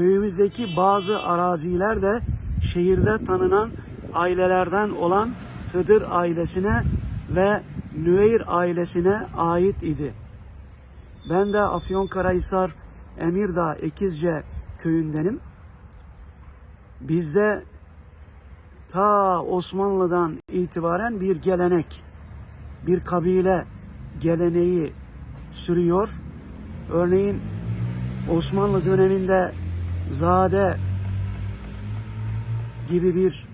köyümüzdeki bazı araziler de şehirde tanınan ailelerden olan Hıdır ailesine ve Nüveyr ailesine ait idi. Ben de Afyonkarahisar Emirdağ Ekizce köyündenim. Bizde ta Osmanlı'dan itibaren bir gelenek, bir kabile geleneği sürüyor. Örneğin Osmanlı döneminde Zade gibi bir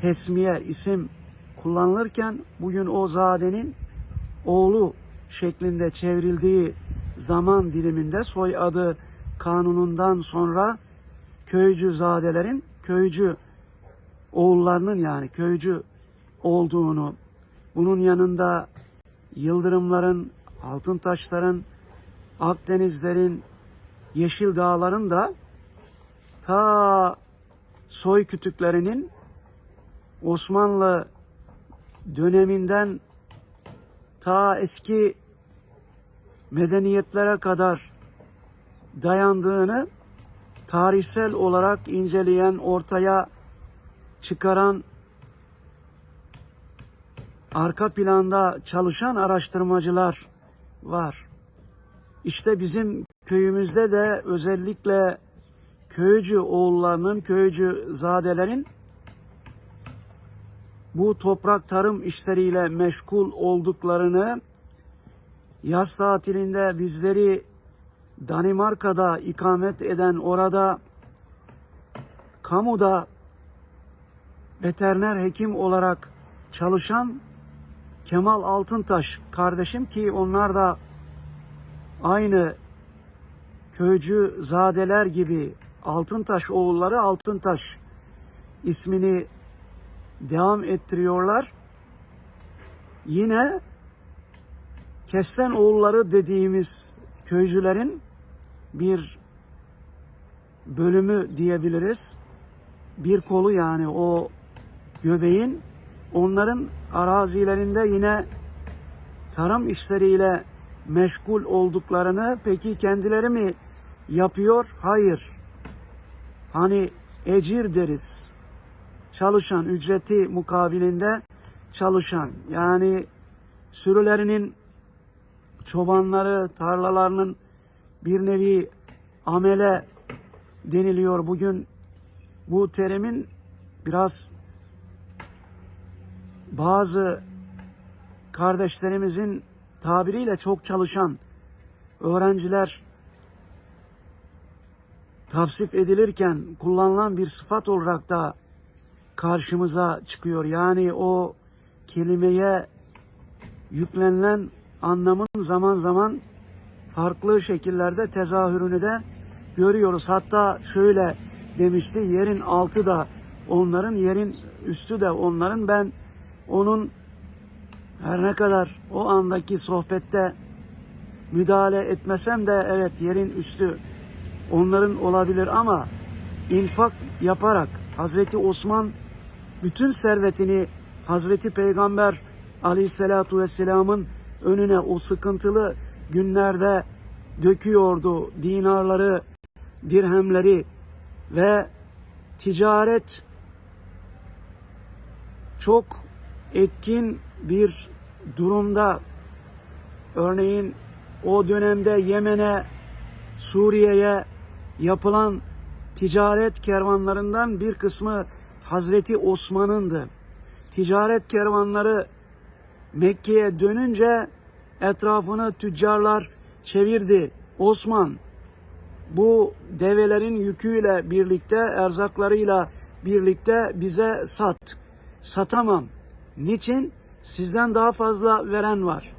tesmiye isim kullanılırken bugün o Zade'nin oğlu şeklinde çevrildiği zaman diliminde soyadı kanunundan sonra köycü zadelerin köycü oğullarının yani köycü olduğunu bunun yanında Yıldırımların, Altıntaşların, Akdenizlerin, Yeşil Dağların da ta soy kütüklerinin Osmanlı döneminden ta eski medeniyetlere kadar dayandığını tarihsel olarak inceleyen, ortaya çıkaran, arka planda çalışan araştırmacılar var. İşte bizim köyümüzde de özellikle köycü oğullarının, köycü zadelerin bu toprak tarım işleriyle meşgul olduklarını yaz tatilinde bizleri Danimarka'da ikamet eden orada kamuda veteriner hekim olarak çalışan Kemal Altıntaş kardeşim ki onlar da aynı köycü zadeler gibi Altıntaş oğulları Altıntaş ismini devam ettiriyorlar. Yine Kesten oğulları dediğimiz köycülerin bir bölümü diyebiliriz. Bir kolu yani o göbeğin onların arazilerinde yine tarım işleriyle meşgul olduklarını peki kendileri mi yapıyor? Hayır. Hani ecir deriz. Çalışan, ücreti mukabilinde çalışan. Yani sürülerinin çobanları, tarlalarının bir nevi amele deniliyor. Bugün bu terimin biraz bazı kardeşlerimizin tabiriyle çok çalışan öğrenciler tavsif edilirken kullanılan bir sıfat olarak da karşımıza çıkıyor. Yani o kelimeye yüklenilen anlamın zaman zaman farklı şekillerde tezahürünü de görüyoruz. Hatta şöyle demişti, yerin altı da onların, yerin üstü de onların. Ben onun her ne kadar o andaki sohbette müdahale etmesem de evet yerin üstü onların olabilir ama infak yaparak Hazreti Osman bütün servetini Hazreti Peygamber Aleyhisselatu Vesselam'ın önüne o sıkıntılı günlerde döküyordu dinarları, dirhemleri ve ticaret çok etkin bir durumda. Örneğin o dönemde Yemen'e, Suriye'ye yapılan ticaret kervanlarından bir kısmı Hazreti Osman'ındı. Ticaret kervanları Mekke'ye dönünce etrafını tüccarlar çevirdi. Osman bu develerin yüküyle birlikte, erzaklarıyla birlikte bize sat. Satamam. Niçin? Sizden daha fazla veren var.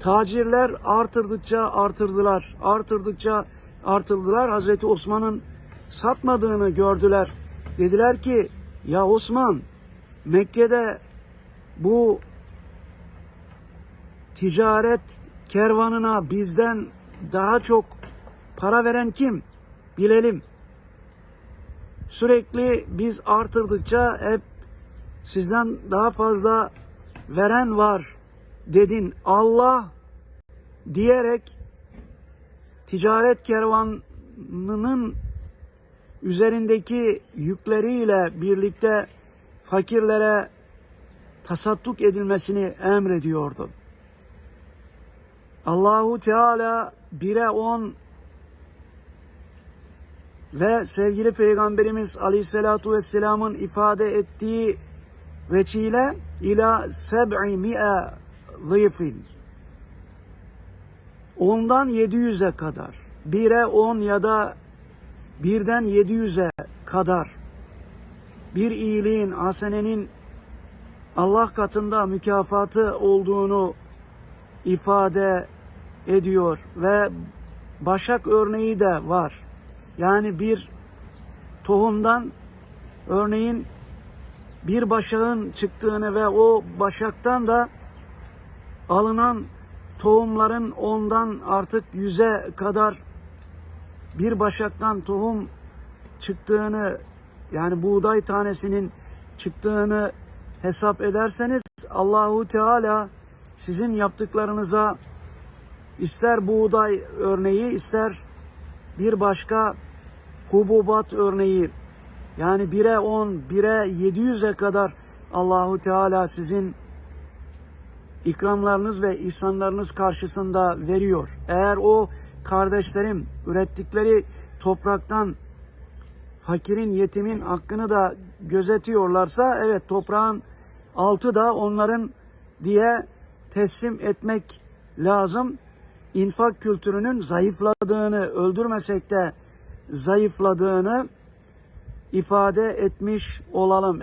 Tacirler artırdıkça artırdılar. Artırdıkça artırdılar. Hazreti Osman'ın satmadığını gördüler. Dediler ki ya Osman Mekke'de bu ticaret kervanına bizden daha çok para veren kim? Bilelim. Sürekli biz artırdıkça hep sizden daha fazla veren var dedin. Allah diyerek ticaret kervan imtihanının üzerindeki yükleriyle birlikte fakirlere tasadduk edilmesini emrediyordu. Allahu Teala 1'e 10 ve sevgili Peygamberimiz Aleyhisselatu Vesselam'ın ifade ettiği veçile ila seb'i mi'e zayıfin. Ondan 700'e kadar. 1'e 10 ya da birden 700'e kadar bir iyiliğin, hasenenin Allah katında mükafatı olduğunu ifade ediyor ve başak örneği de var. Yani bir tohumdan örneğin bir başağın çıktığını ve o başaktan da alınan tohumların ondan artık yüze kadar bir başaktan tohum çıktığını yani buğday tanesinin çıktığını hesap ederseniz Allahu Teala sizin yaptıklarınıza ister buğday örneği ister bir başka hububat örneği yani 1'e 10, 1'e 700'e kadar Allahu Teala sizin ikramlarınız ve ihsanlarınız karşısında veriyor. Eğer o kardeşlerim ürettikleri topraktan fakirin, yetimin hakkını da gözetiyorlarsa evet toprağın altı da onların diye teslim etmek lazım. İnfak kültürünün zayıfladığını, öldürmesek de zayıfladığını ifade etmiş olalım.